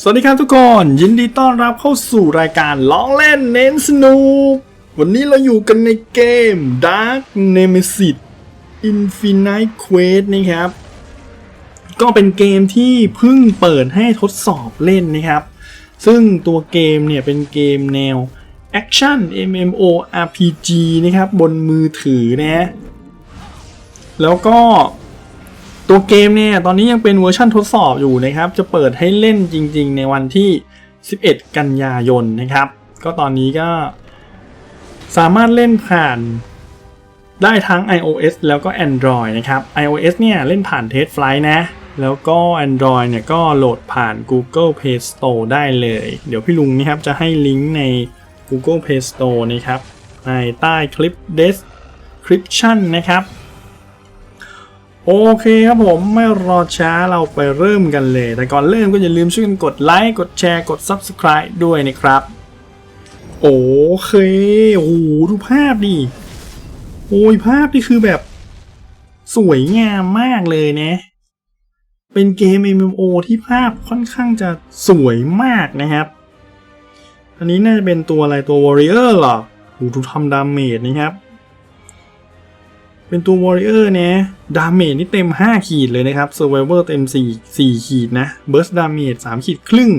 สวัสดีครับทุกคน ยินดีต้อนรับเข้าสู่รายการล้อเล่นเน้นสนุก วันนี้เราอยู่กันในเกม Dark Nemesis Infinite Quest นะครับ ก็เป็นเกมที่เพิ่งเปิดให้ทดสอบเล่นนะครับ ซึ่งตัวเกมเนี่ยเป็นเกมแนว Action MMO RPG นะครับ บนมือถือนะ แล้วก็ ตัวเกมเนี่ยตอนนี้ยังเป็นเวอร์ชันทดสอบอยู่นะครับ จะเปิดให้เล่นจริง ๆ ในวันที่ 11 กันยายนนะครับ ก็ตอนนี้ก็สามารถเล่นผ่านได้ทั้ง iOS แล้วก็ Android นะครับ iOS เนี่ยเล่นผ่าน Test Flight นะ แล้วก็ Android เนี่ยก็โหลดผ่าน Google Play Store ได้เลย เดี๋ยวพี่ลุงนะครับจะให้ลิงก์ใน Google Play Store นะครับในใต้คลิป description นะครับ โอเคครับผมไม่รอช้าเราไปเริ่มกันเลย แต่ก่อนเริ่มก็อย่าลืมช่วยกันกดไลค์กดแชร์กด Subscribe ด้วยนะครับ โอเคโอ้โหดูภาพดิโอ้ยภาพนี่คือแบบ สวยงามมากเลยนะ เป็นเกม MMO ที่ภาพค่อนข้างจะสวยมากนะครับ อันนี้น่าจะเป็นตัวอะไรตัว Warrior หรอโอ้ดูทำดาเมจนะครับ เป็นตัว Warrior เนี่ยดาเมจนี่เต็ม 5 ขีดเลยนะครับ Survivor เต็ม 4 4 ขีดนะ Burst Damage 3 ขีดครึ่ง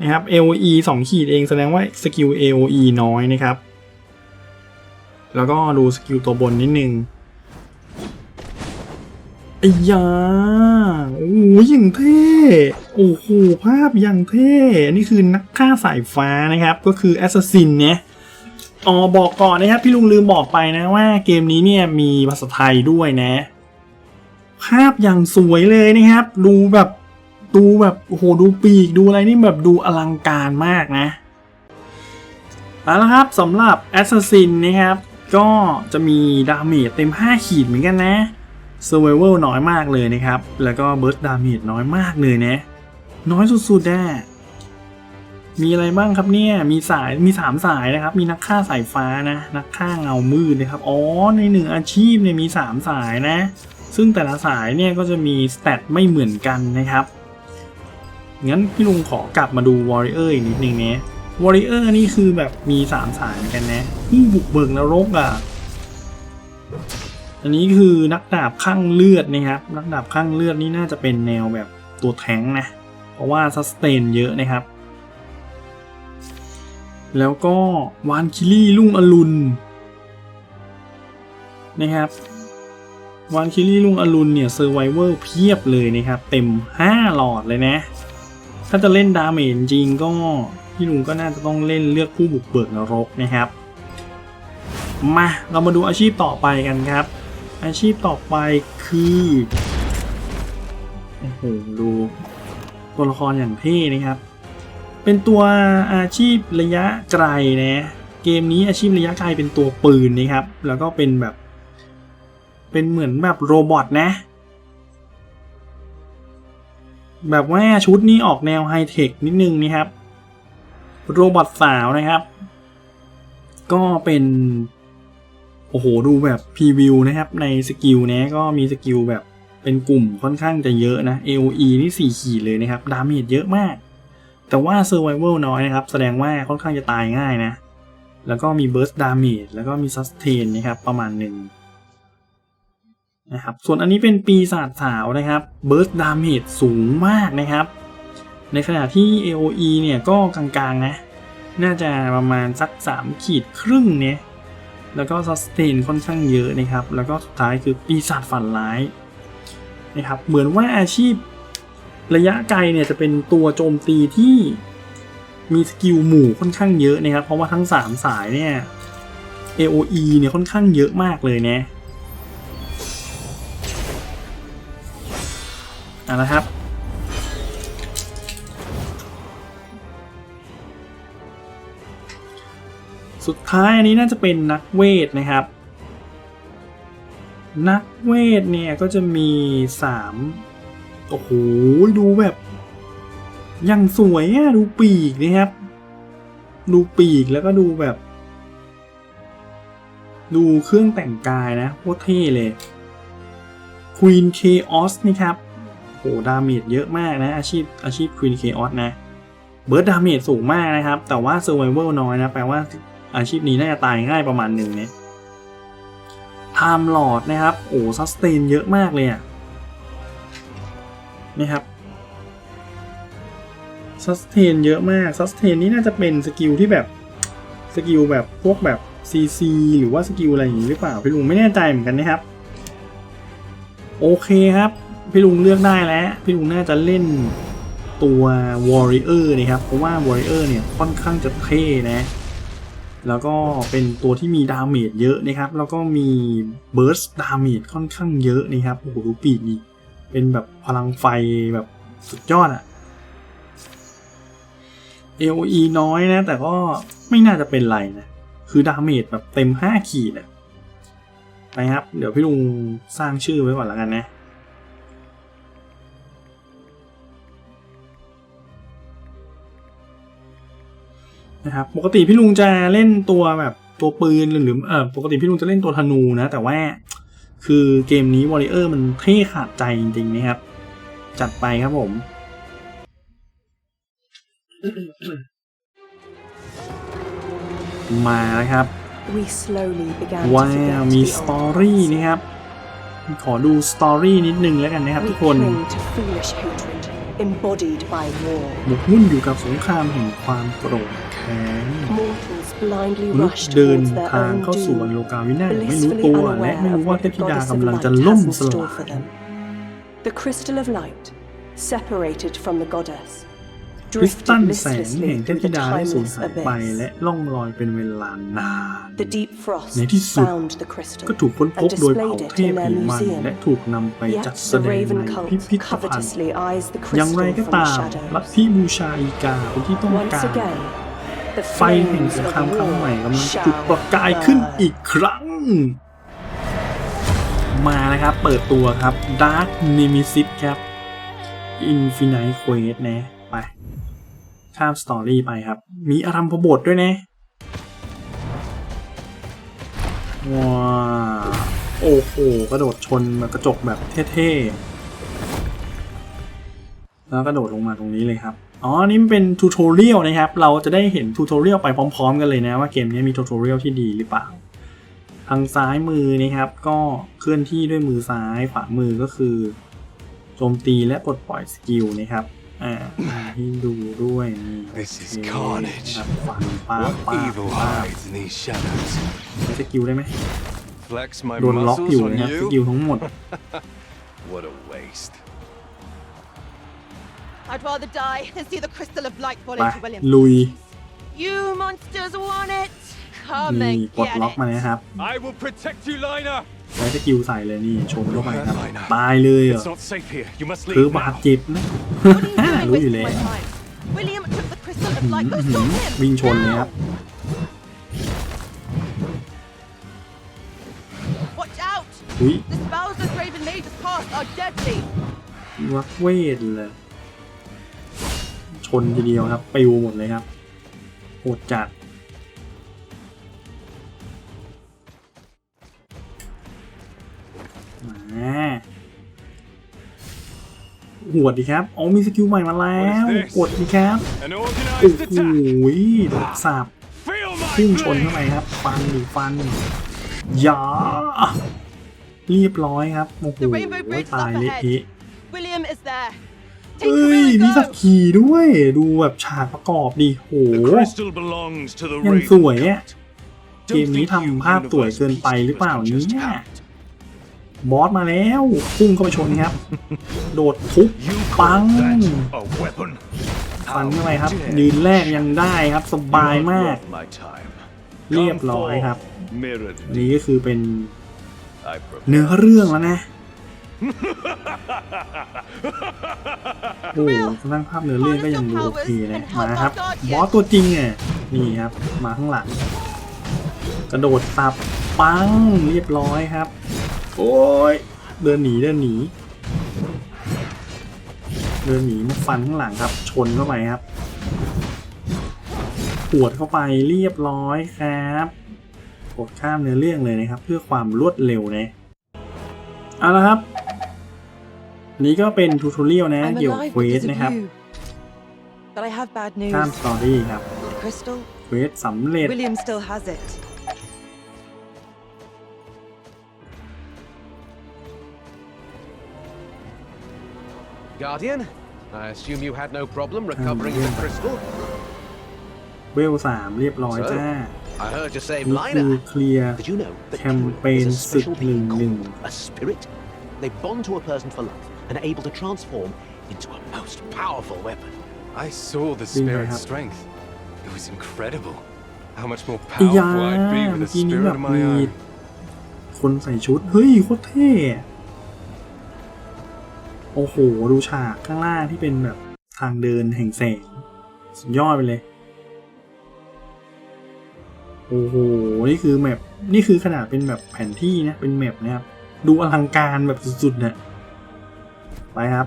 นะครับ AOE 2 ขีดเองแสดงว่าสกิล AOE น้อยนะครับ แล้วก็ดูสกิลตัวบนนิดนึงไอ้ยาโอ้โหอย่างเท่ โอ้โห ภาพอย่างเท่นนี้คือนักฆ่าสายฟ้านะครับ ก็คือ Assassin เนี่ย อ๋อบอกก่อนนะครับ พี่ลุงลืมบอกไปนะว่าเกมนี้เนี่ยมีภาษาไทยด้วยนะ ภาพอย่างสวยเลยนะครับ ดูแบบดูแบบโอ้โหดูปีกดูอะไรนี่แบบดูอลังการมากนะเอาละครับสำหรับ Assassin นะครับ ก็จะมีดาเมจเต็ม 5 ขีดเหมือนกันนะ Survival น้อยมากเลยนะครับ แล้วก็ Burst Damage น้อยมากเลยนะ น้อยสุดๆแน่ มีอะไรบ้างครับเนี่ย มีสาย มีสามสายนะครับ มีนักฆ่าสายฟ้านะ นักฆ่าเงามืดนะครับ อ๋อ ในหนึ่งอาชีพเนี่ยมีสามสายนะ ซึ่งแต่ละสายเนี่ยก็จะมีสเตตไม่เหมือนกันนะครับ งั้นพี่ลุงขอกลับมาดู Warrior อีกนิดนึงเนี้ย Warrior นี่คือแบบมีสามสายกันนะผู้บุกเบิกนรกอะ อันนี้คือนักดาบข้างเลือดนะครับ นักดาบข้างเลือดนี่น่าจะเป็นแนวแบบตัวแทงนะ เพราะว่าสเตนเยอะนะครับ แล้วก็วานคิลี่ลุ่งอรุณนะครับวานคิลี่ลุ่งอรุณเนี่ยเซอร์ไวเวอร์เพียบเลยนะครับ เต็ม 5 หลอดเลยนะ ถ้าจะเล่นดาเมจจริงก็ พี่ลุงก็น่าจะต้องเล่นเลือกผู้บุกเบิกนรกนะครับ มาเรามาดูอาชีพต่อไปกันครับ อาชีพต่อไปคือโอ้โหดูตัวละครอย่างเท่นะครับ เป็นตัวอาชีพระยะไกลนะเกมนี้อาชีพระยะไกลเป็นตัวปืนนะครับ แล้วก็เป็นแบบ เป็นเหมือนแบบโรบอทนะ แบบว่าชุดนี้ออกแนวไฮเทคนิดนึงนะครับ โรบอทสาวนะครับ ก็เป็น โอ้โห ดูแบบพรีวิวนะครับ ในสกิลนะก็มีสกิลแบบเป็นกลุ่มค่อนข้างจะเยอะนะ AOE นี่ 4 ขีดเลยนะครับ ดาเมจเยอะมาก แต่ว่า Survival น้อยนะครับ แสดงว่าค่อนข้างจะตายง่ายนะ แล้วก็มี Burst Damage แล้วก็มี Sustain นะครับ ประมาณหนึ่งนะครับ ส่วนอันนี้เป็นปีศาจสาวนะครับ Burst Damage สูงมากนะครับ ในขณะที่ AOE เนี่ยก็กลางๆนะ น่าจะประมาณสัก 3 ขีดครึ่งเนี่ย แล้วก็ Sustain ค่อนข้างเยอะนะครับ แล้วก็สุดท้ายคือปีศาจฝันร้ายนะครับ เหมือนว่าอาชีพ ระยะไกลเนี่ยจะเป็นตัวโจมตีที่มีสกิลหมู่ค่อนข้างเยอะนะครับ เพราะว่าทั้ง 3 สายเนี่ย AOE เนี่ยค่อนข้างเยอะมากเลยนะเอาละครับ สุดท้ายอันนี้น่าจะเป็นนักเวทนะครับ นักเวทเนี่ยก็จะมีสาม โอ้โหดูแบบย่างสวยอะดูปีกนะครับ ดูปีกแล้วก็ดูแบบ ดูเครื่องแต่งกายนะโคตรเท่เลย Queen Chaos นะครับดาเมจเยอะมากนะ อาชีพอาชีพควีนเคออสนะเบิร์ดดาเมจสูงมากนะครับ แต่ว่าเซอร์ไวเวลน้อยนะ แปลว่าอาชีพนี้น่าจะตายง่ายประมาณหนึ่งเนี่ยไทม์ลอดนะครับ โอ้ซัสเตนเยอะมากเลยอะ นี่ครับซัสเตนเยอะมากซัสเตนนี่น่าจะเป็นสกิลที่แบบสกิลแบบพวกแบบ CC หรือว่าสกิลอะไรอย่างนี้หรือเปล่า พี่ลุงไม่แน่ใจเหมือนกันนะครับ โอเคครับ พี่ลุงเลือกได้แล้ว พี่ลุงน่าจะเล่นตัว Warrior นะครับ เพราะว่า Warrior เนี่ยค่อนข้างจะเท่นะ แล้วก็เป็นตัวที่มีดาเมจเยอะนะครับ แล้วก็มี Burst ดาเมจค่อนข้างเยอะนะครับ โอ้โหดูปีกนี่ เป็นแบบพลังไฟแบบสุดยอดอะ AOE น้อยนะ แต่ก็ไม่น่าจะเป็นไรนะ คือดาเมจแบบเต็ม 5 ขีดอะนะครับ เดี๋ยวพี่ลุงสร้างชื่อไว้ก่อนแล้วกันนะนะครับปกติพี่ลุงจะเล่นตัวแบบตัวปืนหรือหรือเออปกติพี่ลุงจะเล่นตัวธนูนะ แต่ว่า คือเกมนี้วอริเออร์มันเท่ขาดใจจริงๆนะครับ จัดไปครับผม มาแล้วครับ We slowly began ว้า to ว forget มี the ส old ตอรี่ ways. นะครับ ขอดูสตอรี่นิดนึงแล้วกันนะครับ We ทุกคน cling to foolish hatred, embodied by war. หมกมุ่นอยู่กับสงครามแห่งความโกรธแค้น Mortals blindly มนุษ rush ย์เดิน towards their ทาง own เข้าสู่วันโล doom, กาวินาศอย่างไม่รู้ blissfully ตัวและ unaware ไม่รู้ of ว่า what เท the พธิดา goddess of กำลัง light จะล่ม has in สลา store for ย them. The crystal of light, separated from the goddess, คริสตัน drifted แสง listlessly แห่งเทพ through ธิ the ดาได้สูญ timeless หายไปและ abyss. ล่องลอยเป็นเวลานาน The deep frost ในที่สุด found the crystal ก็ถูกค้นพบ and โดยเผ่า displayed it เทพ in แห่ their งมัน museum. และถูกนำไปจัด Yet แส the ดง raven ใน cult พิพิธภัณฑ์ covetously eyes the อย่างไร crystal ก็ from ตา the มลัท shadows. ธิบูชาอีกาคนที่ต้อง Once การ again, the ไฟแห่ง flames สง of ครามครั้งใหม่ war กำลังจุด shall ประกายขึ้น burn. อีกครั้ง มานะครับ เปิดตัวครับ Dark Nemesis ครับ Infinite Quest นะ ไป ข้ามสตอรี่ไปครับ มีอารัมพบทด้วยนะ ว้าวโอ้โห กระโดดชนแบบกระจกแบบเท่ๆ แล้วกระโดดลงมาตรงนี้เลยครับ อ๋อ นี่มันเป็นทูทอเรียลนะครับ เราจะได้เห็นทูทอเรียลไปพร้อม ๆ กันเลยนะว่าเกมนี้มีทูทอเรียลที่ดีหรือเปล่า ทางซ้ายมือนะครับ ก็เคลื่อนที่ด้วยมือซ้ายขวามือก็คือโจมตีและปลดปล่อยสกิลนะครับ อ่าให้ดูด้วยนี่ This is โอเค carnage. ครับฟันป้า What ป้า evil ป้า hides in these shadows? ใช้สกิลได้ไหม Flex my โดนล็อกอยู่ muscles นะครับ on สกิล you? ทั้งหมด What a waste. I'd rather die than see the crystal of light fall ไป into William's ลุย You monsters want it? Come นี่ and ปลด get ล็อก it. มานะครับ I will protect you, Lina. ใช้สกิลใส่เลยนี่ชนเข้าไปครับไม่นะตายเลยเหรอ It's not safe here. You must คือ leave บาด now. เจ็บนะ What are you doing รู้อยู่ wasting แล้ว my time? William took the crystal of light. Go อื้อหือ stop him. วิ่งชนเลยครับ Now. Watch out! อุ้ย The spells that Raven mages cast are deadly. วักเวทเลย ชนทีเดียวครับปิวหมดเลยครับโหดจัดมาหวดดีครับอ๋อมีสกิลใหม่มาแล้ว What is this? กดดีครับ An โอ้ organized โห attack. โดดสับ Feel พุ่ง my ชนเข้าไป blade. ครับ ฟันหรือฟันยาเรียบร้อยครับโอ้โห The Rainbow Bridge is ตาย up เละ ahead. เทะ William is there. เอ้ Take ย the มี and สัก go. ขีด้วย ดูแบบฉากประกอบดิโห The crystal belongs to the ยัง Raven สวยอะ Cult. เกมนี้ทำภาพสวยเกินไปหรือเปล่าเนี่ยบอสมาแล้วพุ่งเข้าไปชนครับ โดดทุบ You ปัง call that a weapon? ฟันเข้าไปครับ How dare ยืนแรกยังได้ครับสบาย You มาก have my time. เรียบร้อยครับ Mirrored อันนี้ก็คือเป็น I prefer. เนื้อเรื่องแล้วนะ โอ้โหนั่งภาพเนื้อเรื่องก็ยังดูโอเคนะมาครับ บอสตัวจริงอะนี่ครับ มาข้างหลัง กระโดดตับปังเรียบร้อยครับ โอ้ยเดินหนีเดินหนีเดินหนีมาฟันข้างหลังครับ ชนเข้าไปครับปวดเข้าไปเรียบร้อยครับกดข้ามเนื้อเรื่องเลยนะครับ เพื่อความรวดเร็วนะเอาละครับอั นนี้ก็เป็นทูทอเรียลนะ I'm เกี่ยวกับ alive เควส because of นะครับ you. But I have bad news. ข้ามสตอรี่ครับ The crystal, เควสสำเร็จ William still has it. Guardian, I assume you had no problem recovering the crystal? เวลสามเรียบร้อยจ้า I heard you save นี่คือ Lina. เคลียร์ Did you know that Campaign Kieran is a special Sydney being Ling. called a spirit? They bond to a person for life and are able to transform into a most powerful weapon. I saw the Didn't spirit's have- strength. It was incredible. How much more อียา powerful I'd be เมื่ with อ a กี้นี้ spirit แบบ of มี my own. คนใส่ชุด เฮ้ย โคตรเท่อะโอ้โห ดูฉากข้างล่างที่เป็นแบบทางเดินแห่งแสง สุดยอดไปเลย โอ้โห นี่คือแมปนี่คือขนาดเป็นแบบแผนที่นะ เป็นแมปนะครับ ดูอลังการแบบสุดๆเนี่ย ไปครับ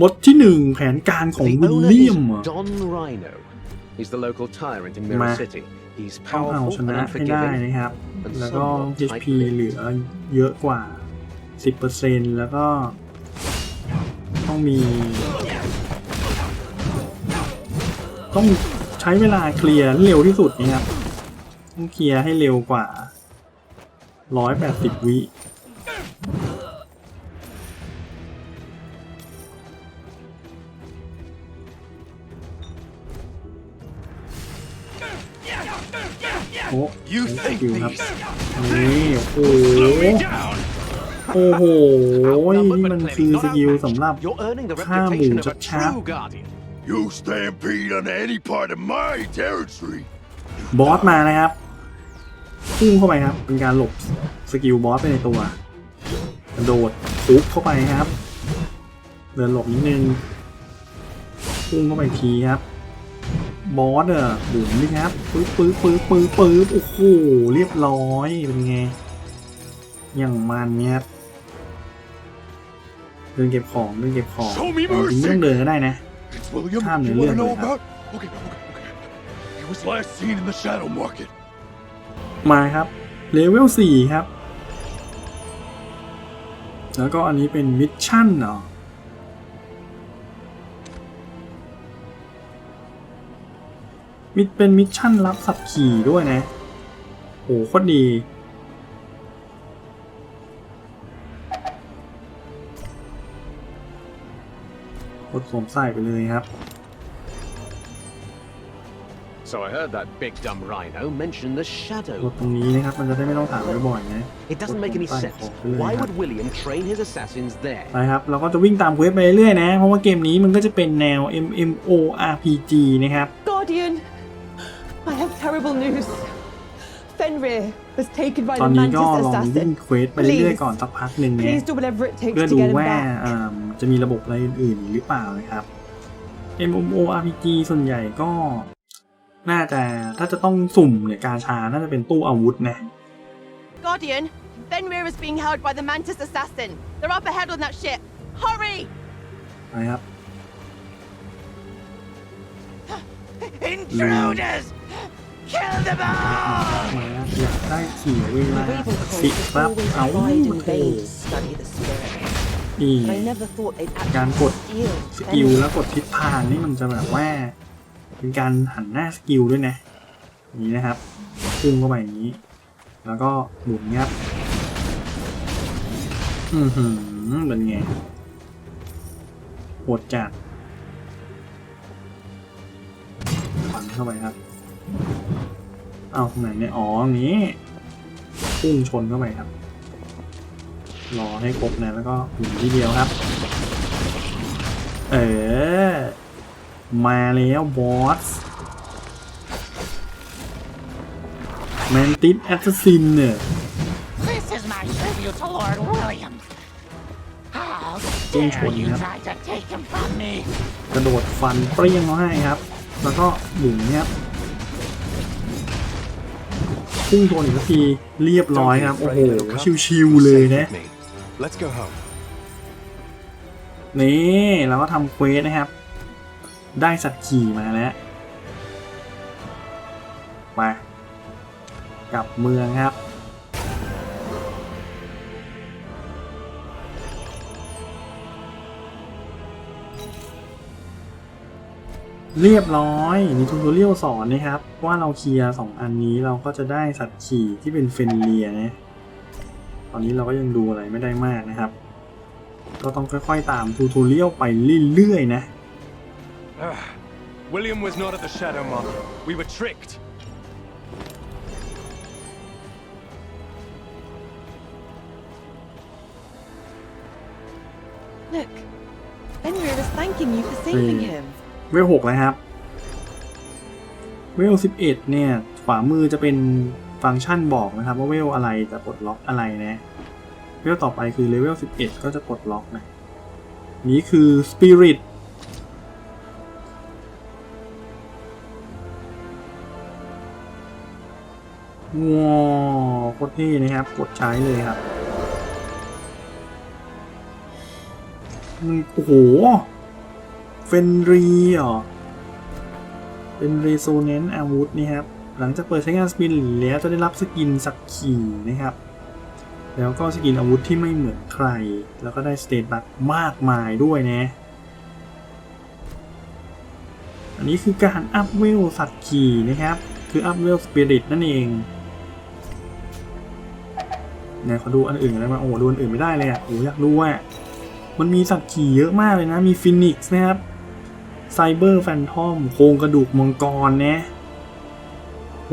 บทที่หนึ่งแผนการของ The วิล owner เลีย is มอะ Don Rhino. He's the local tyrant in Mirror Ma. City. He's ต้องเอา powerful ช and นะให้ได้ unforgiving. นะครับ and แล้วก็ somewhat HP tight-lipped. เหลือเยอะกว่า 10%แล้วก็ ต้องมี ต้องใช้เวลาเคลียร์เร็วที่สุดนะครับ ต้องเคลียร์ให้เร็วกว่า 180 วิ โอ้ You ส think กิลครับ these นี่โอ้โห slow me down? โอ้โหนี่มันคือสกิลสำหรับ You're earning the ข้ามหมู่ reputation of a ชัด true guardian. You stampede on any part of my territory. บอสมานะครับพุ่งเข้าไปครับ เป็นการหลบสกิลบอสไปในตัวกระโดดฟุบเข้าไปครับ เดินหลบนิดนึงพุ่งเข้าไปอีกทีครับ บอสเออบุ๋มนี่ครับปื๊บปื๊บปื๊บปื๊บปื๊บโอ้โหเรียบร้อยเป็นไง อย่างมันเนี่ยครับเดินเก็บของเดินเก็บของ Show me จริงๆไม่ต้องเดินก็ได้นะ It's William. Time to you want to live know with about? Okay, okay, okay. He was last seen in the shadow market. มาครับเลเวลสี่ครับ แล้วก็อันนี้เป็นมิชชั่นเนาะ มิเป็นมิชชั่นรับสับขี่ด้วยนะโหโคตรดีกดสวมใส่ไปเลยครับ So I heard that big dumb rhino mention the ก shadow. ดตรงนี้นะครับมันจะได้ไม่ต้องถามบ่อยๆนะ It doesn't make any Fine, sense. fine. Why would William train his assassins there? ไปครับเราก็จะวิ่งตามเควสไปเรื่อยๆนะ เพราะว่าเกมนี้มันก็จะเป็นแนว MMORPG นะครับ Guardian, I have terrible news. Fenrir was taken by ตอ the นนี้ก็ Mantis ลองวิ่ง assassin. เควสไปเรื่อยๆก่อนสักพักหนึ่งนะ Please do whatever it takes เพื่อ to ดู get him ว่า back. อ่าจะมีระบบอะไรอื่นๆหรือเปล่านะครับ MMORPG ส่วนใหญ่ก็ น่าจะถ้าจะต้องสุ่มเนี่ยการชา น่าจะเป็นตู้อาวุธนะ Guardian, Fenrir is being held by the Mantis assassin. They're up ahead on that ship. Hurry! ไปครับ Intruders! Kill them all! มาอยากได้ขี่เวลา The สิครับเอาเท่ vain to study the spirit. นี่ I never thought they'd การ actually กด steal สกิลแล้วกดทิศทางนี่มันจะแบบว่า เป็นการหันหน้าสกิลด้วยนะอย่างนี้นะครับพุ่งเข้าไปอย่างนี้ แล้วก็หมุนเงียบอือหือเป็นไงโหดจัดฟันเข้าไปครับ เอาตรงไหนเนี่ยอ๋ออย่างนี้พุ่งชนเข้าไปครับ รอให้ครบนะแล้วก็หมุนทีเดียวครับ เออ มาแล้วบอสแมนติสแอสซินเนี่ย This is my tribute to Lord William. How Don't dare you worry, try to take him from me? กระโดดฟันเปรี้ยงเขาให้ครับ แล้วก็หมุนเนี่ยครับ พุ่งโดนอีกทีเรียบร้อยครับ โอ้โห ชิวๆเลยนะ Safe with me. Let's go home. นี่เราก็ทำเควสนะครับ ได้สัตว์ขี่มาแล้วมากลับเมืองครับ เรียบร้อยมีทูตเรียลสอนนะครับ ว่าเราเคลียร์สองอันนี้เราก็จะได้สัตว์ขี่ที่เป็นเฟนเลียนะตอนนี้เราก็ยังดูอะไรไม่ได้มากนะครับ ก็ต้องค่อยๆตามทูทูเรียลไปเรื่อยๆนะ Ah, William was not at the Shadow Mark. We were tricked. Look, Fenrir is thanking you for saving Hmm. him. เวลหกแล้วครับ เวลสิบเอ็ดเนี่ย ขวามือจะเป็นฟังก์ชันบอกนะครับ ว่าเวลอะไรจะปลดล็อกอะไรนะ เวลต่อไปคือเลเวลสิบเอ็ดก็จะปลดล็อกนะ นี้คือสปิริตว้าวโคตรเท่นะครับ กดใช้เลยครับโอ้โห เฟนรีเหรอเป็นรีโซเนนต์อาวุธนี่ครับ หลังจากเปิดใช้งานสปินแล้วจะได้รับสกินสักขีนะครับ แล้วก็สกินอาวุธที่ไม่เหมือนใคร แล้วก็ได้สเตตัสมากมายด้วยนะ อันนี้คือการอัพเวลสัตว์ขี่นะครับ คืออัพเวลสปิริตนั่นเองเนี่ยขอดูอันอื่นได้ไหมโอ้ดูอันอื่นไม่ได้เลยอะโอ้อยากรู้ว่ามันมีสัตว์ขี่เยอะมากเลยนะ มีฟินิกซ์นะครับ ไซเบอร์แฟนทอม โครงกระดูกมังกรนะโห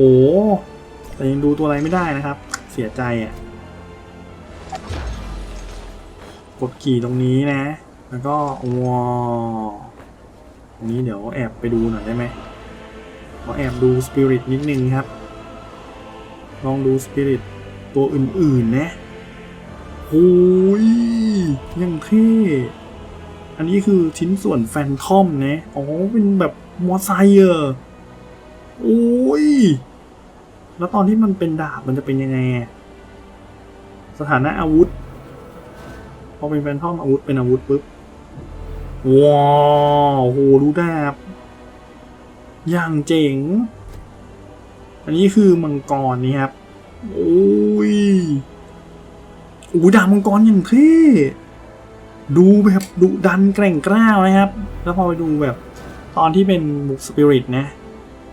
แต่ยังดูตัวอะไรไม่ได้นะครับ เสียใจอะ กดขี่ตรงนี้นะ แล้วก็ว้าวตรงนี้เดี๋ยวแอบไปดูหน่อยได้ไหมขอแอบดูสปิริตนิดนึงครับ ลองดูสปิริตตัวอื่นๆนะโอ้ยยังเท่ อันนี้คือชิ้นส่วนแฟนทอมนะอ๋อเป็นแบบมอไซค์เออโอ้ย แล้วตอนที่มันเป็นดาบมันจะเป็นยังไง สถานะอาวุธ พอเป็นแฟนทอมอาวุธเป็นอาวุธปุ๊บ ว้าวโหดูดาบ อย่างเจ๋ง อันนี้คือมังกรนี่ครับ โอ้ยโอ้ดาบมังกรอย่างเท่ ดูแบบดุดันแกร่งกล้าวนะครับ แล้วพอไปดูแบบตอนที่เป็นบุกสปิริตนะ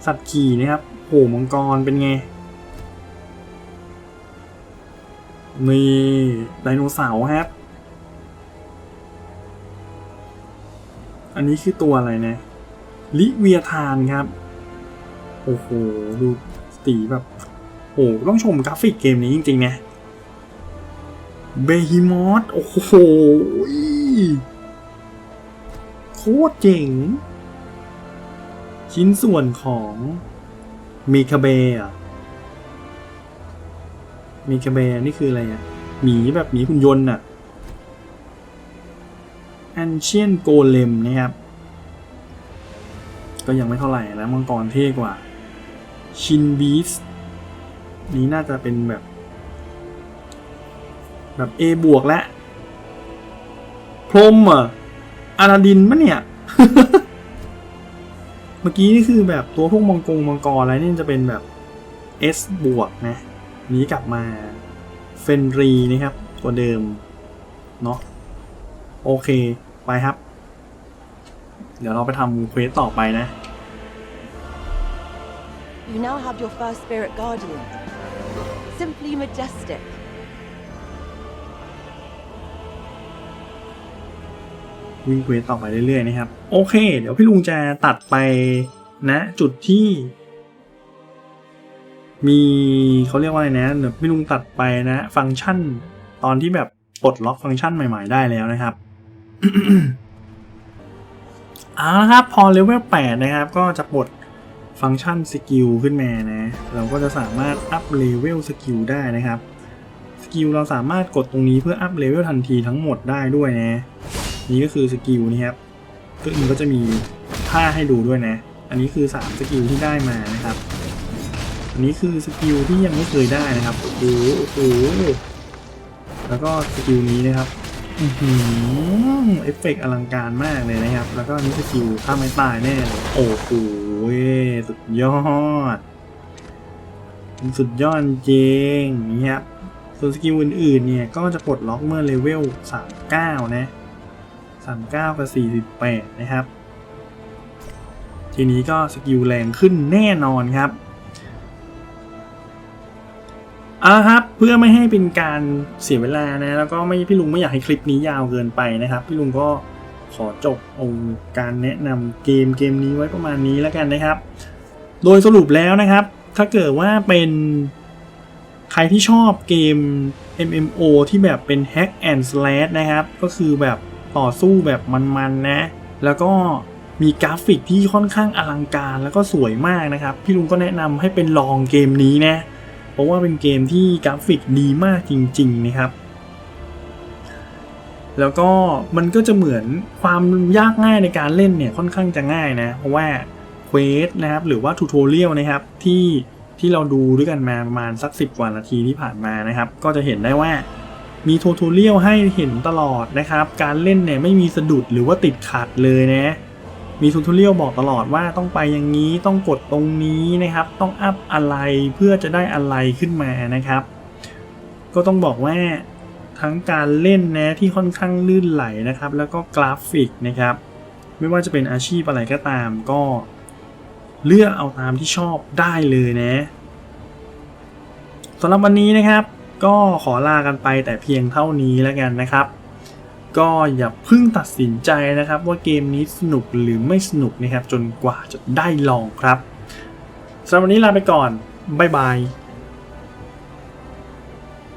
สัตว์ขี่นะครับโหมังกรเป็นไง นี่ไดโนเสาร์ครับ อันนี้คือตัวอะไรนะ ลิเวียทานครับ โอ้โห ดูสีแบบโอ้ต้องชมกราฟิกเกมนี้จริง ๆ นะ เบฮิมอสโอ้โหโคตรเจ๋ง ชิ้นส่วนของมีคาเบอะมีคาเบนี่คืออะไรอะหมีแบบหมีหุ่นยนต์อะแอนเชียนโกเลมนะครับ ก็ยังไม่เท่าไหร่แล้วมังกรเท่กว่า ชินบีสนี้น่าจะเป็นแบบ แบบ A บวกและ พรมอะอาราดินมะเนี่ย เมื่อกี้นี่คือแบบตัวพวกมังกรมังกรอะไรนี่จะเป็นแบบ S บวกนะนี้กลับมาเฟนรีนะครับ ตัวเดิม เนาะโอเค ไปครับ เดี๋ยวเราไปทำเควสต่อไปนะ You now have your first spirit guardian. Simply majestic. วิ่งเควสต่อไปเรื่อยๆนะครับ โอเค เดี๋ยวพี่ลุงจะตัดไปนะจุดที่ มีเขาเรียกว่าอะไรนะเดี๋ยวพี่ลุงตัดไปนะ ฟังก์ชันตอนที่แบบปลดล็อกฟังก์ชันใหม่ ๆ ได้แล้วนะครับเอาละครับพอเลเวล8นะครับ ก็จะปลดฟังก์ชันสกิลขึ้นมานะ เราก็จะสามารถอัพเลเวลสกิลได้นะครับสกิลเราสามารถกดตรงนี้เพื่ออัพเลเวลทันทีทั้งหมดได้ด้วยนะ นี่ก็คือสกิลนี่ครับก็มันก็จะมีท่าให้ดูด้วยนะ อันนี้คือ 3 สกิลที่ได้มานะครับ อันนี้คือสกิลที่ยังไม่เคยได้นะครับโอ้โหโอ้โหแล้วก็สกิลนี้นะครับอือหือเอฟเฟกต์อลังการมากเลยนะครับ แล้วก็นี้สกิลฆ่าไม่ตายแน่ โอ้โหสุดยอด สุดยอดจริงนี่ครับส่วนสกิลอื่นๆเนี่ย ก็จะปลดล็อกเมื่อเลเวล 39 นะ 39 กับ 48 นะครับ ทีนี้ก็สกิลแรงขึ้นแน่นอนครับเอาครับเพื่อไม่ให้เป็นการเสียเวลานะแล้วก็ไม่พี่ลุงไม่อยากให้คลิปนี้ยาวเกินไปนะครับ พี่ลุงก็ขอจบเอาการแนะนำเกมเกมนี้ไว้ประมาณนี้แล้วกันนะครับ โดยสรุปแล้วนะครับ ถ้าเกิดว่าเป็นใครที่ชอบเกม MMO ที่แบบเป็น Hack and Slash นะครับ ก็คือแบบ ต่อสู้แบบมันๆนะ แล้วก็มีกราฟิกที่ค่อนข้างอลังการแล้วก็สวยมากนะครับ พี่ลุงก็แนะนำให้เป็นลองเกมนี้นะ เพราะว่าเป็นเกมที่กราฟิกดีมากจริง ๆ นะครับ แล้วก็มันก็จะเหมือนความยากง่ายในการเล่นเนี่ยค่อนข้างจะง่ายนะ เพราะว่าเควสนะครับหรือว่าทูทอเรียลนะครับที่ที่เราดูด้วยกันมาประมาณสัก 10กว่านาทีที่ผ่านมานะครับ ก็จะเห็นได้ว่า มีทูทอเรียลให้เห็นตลอดนะครับ การเล่นเนี่ยไม่มีสะดุดหรือว่าติดขัดเลยนะ มีทูทอเรียลบอกตลอดว่าต้องไปอย่างนี้ต้องกดตรงนี้นะครับ ต้องอัพอะไรเพื่อจะได้อะไรขึ้นมานะครับ ก็ต้องบอกว่าทั้งการเล่นนะที่ค่อนข้างลื่นไหลนะครับ แล้วก็กราฟิกนะครับ ไม่ว่าจะเป็นอาชีพอะไรก็ตามก็เลือกเอาตามที่ชอบได้เลยนะสำหรับวันนี้นะครับ ก็ขอลากันไปแต่เพียงเท่านี้แล้วกันนะครับ ก็อย่าเพิ่งตัดสินใจนะครับ ว่าเกมนี้สนุกหรือไม่สนุกนะครับ จนกว่าจะได้ลองครับสำหรับวันนี้ลาไปก่อน บ๊ายบาย